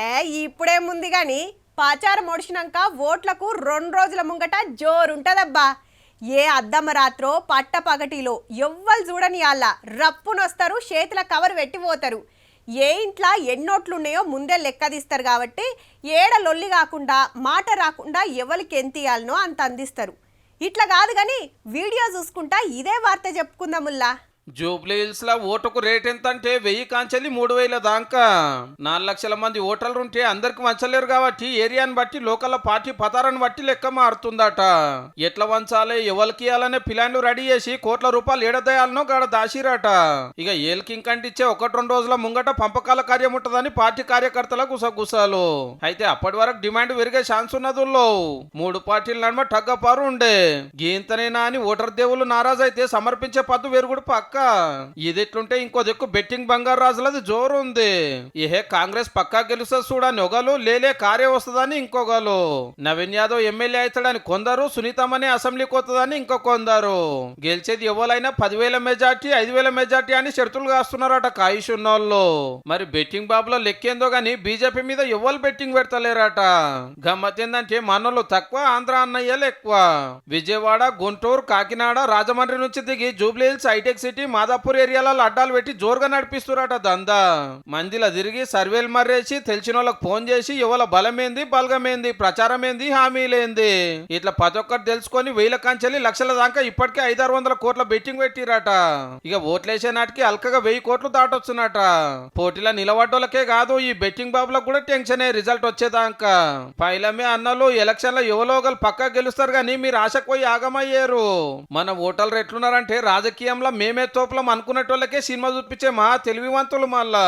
ఏ ఇప్పుడేముంది కానీ పాచారం ఒడిచినాక ఓట్లకు రెండు రోజుల ముంగట జోరుంటదబ్బా. ఏ అద్దమ్మ రాత్రో పట్ట పగటిలో ఎవ్వరు చూడని అలా రప్పునొస్తారు చేతుల కవర్ పెట్టిపోతారు ఏ ఇంట్లో ఎన్నోట్లున్నాయో ముందే లెక్క తీస్తారు కాబట్టి ఏడ లొల్లి కాకుండా మాట రాకుండా ఎవరికి ఎంత ఇయ్యాలనో అంత అందిస్తారు. ఇట్లా కాదు కానీ వీడియో చూసుకుంటా ఇదే వార్త చెప్పుకుందాముల్లా. జూబ్లీ హిల్స్లో ఓటుకు రేట్ ఎంత అంటే వెయ్యి కాంచెల్లి మూడు వేల దాకా. నాలుగు లక్షల మంది ఓటర్లు ఉంటే అందరికి వంచలేరు కాబట్టి ఏరియాని బట్టి లోకల్ పార్టీ పతారాన్ని బట్టి లెక్క మారుతుందట. ఎట్లా వంచాలి ఎవరికి ఇవ్వాలనే ప్లాన్లు రెడీ చేసి కోట్ల రూపాయలు ఏడదేయాలనో గాడ దాసిరట. ఇక ఏలికి ఇంకంటిచ్చే ఒకటి రెండు రోజుల ముంగట పంపకాల కార్యం ఉంటుందని పార్టీ కార్యకర్తల గుసగుసాలు. అయితే అప్పటి వరకు డిమాండ్ పెరిగే ఛాన్స్ ఉన్నదుల్లో. మూడు పార్టీల నడుమ టగ్గపారు ఉండే. గీంతనేనా అని ఓటర్ దేవుళ్ళు నారాజైతే అయితే సమర్పించే పద్దు వెరుగుడు పక్క ఇది ఎట్లుంటే ఇంకో దిక్కు బెట్టింగ్ బంగారు రాజులది జోరు ఉంది ఏహే కాంగ్రెస్ పక్కా గెలుస్తుంది చూడని ఒకలు లేలే కార్య వస్తుందని ఇంకొకలు నవీన్ యాదవ్ ఎమ్మెల్యే అవుతాడని కొందరు సునీతమనే అసెంబ్లీకి వస్తుందని ఇంకో కొందరు. గెలిచేది ఎవరైనా పదివేల మెజార్టీ ఐదు వేల మెజార్టీ అని షరతులు కాస్తున్నారట కాయిష్ ఉన్నోళ్ళు. మరి బెట్టింగ్ బాబులో లెక్కేందో గాని బీజేపీ మీద ఎవరు బెట్టింగ్ పెడతలేరట. గమ్మత్ ఏంటంటే మనోళ్ళు తక్కువ ఆంధ్ర అన్నయ్యలు ఎక్కువ. విజయవాడ గుంటూరు కాకినాడ రాజమండ్రి నుంచి దిగి జూబ్లీ హిల్స్ హైటెక్ సిటీ మాదాపూర్ ఏరియాలలో అడ్డాలు పెట్టి జోరుగా నడిపిస్తురట దందా. మందిల తిరిగి సర్వేలు మర్రేసి తెలిసిన వాళ్ళకి ఫోన్ చేసి ఇవాళ బలమేంది బలగమేంది ప్రచారమేంది హామీలేంది? ఇట్లా ప్రతి ఒక్కటి తెలుసుకొని వేల కంచెలి లక్షల దాకా ఇప్పటికే ఐదారు వందల కోట్ల బెట్టింగ్ పెట్టిరట ఇక ఓట్లేసే నాటికి అల్కగా వెయ్యి కోట్లు దాటొచ్చునట. పోటీలో నిలబడ్డోళ్ళకే కాదు ఈ బెట్టింగ్ బాబులకు కూడా టెన్షనే రిజల్ట్ వచ్చేదాకా. పైలమే అన్నలు ఎలక్షన్ల ఎవలోగలు పక్కా గెలుస్తారు కానీ మీరు ఆశకు పోయి ఆగమయ్యారు. మన ఓటర్లు ఎట్లున్నారంటే రాజకీయంలో మేమే తోపులం అనుకునేటోళ్ళకే సినిమా చూపించే మా తెలివివంతులు మళ్ళా.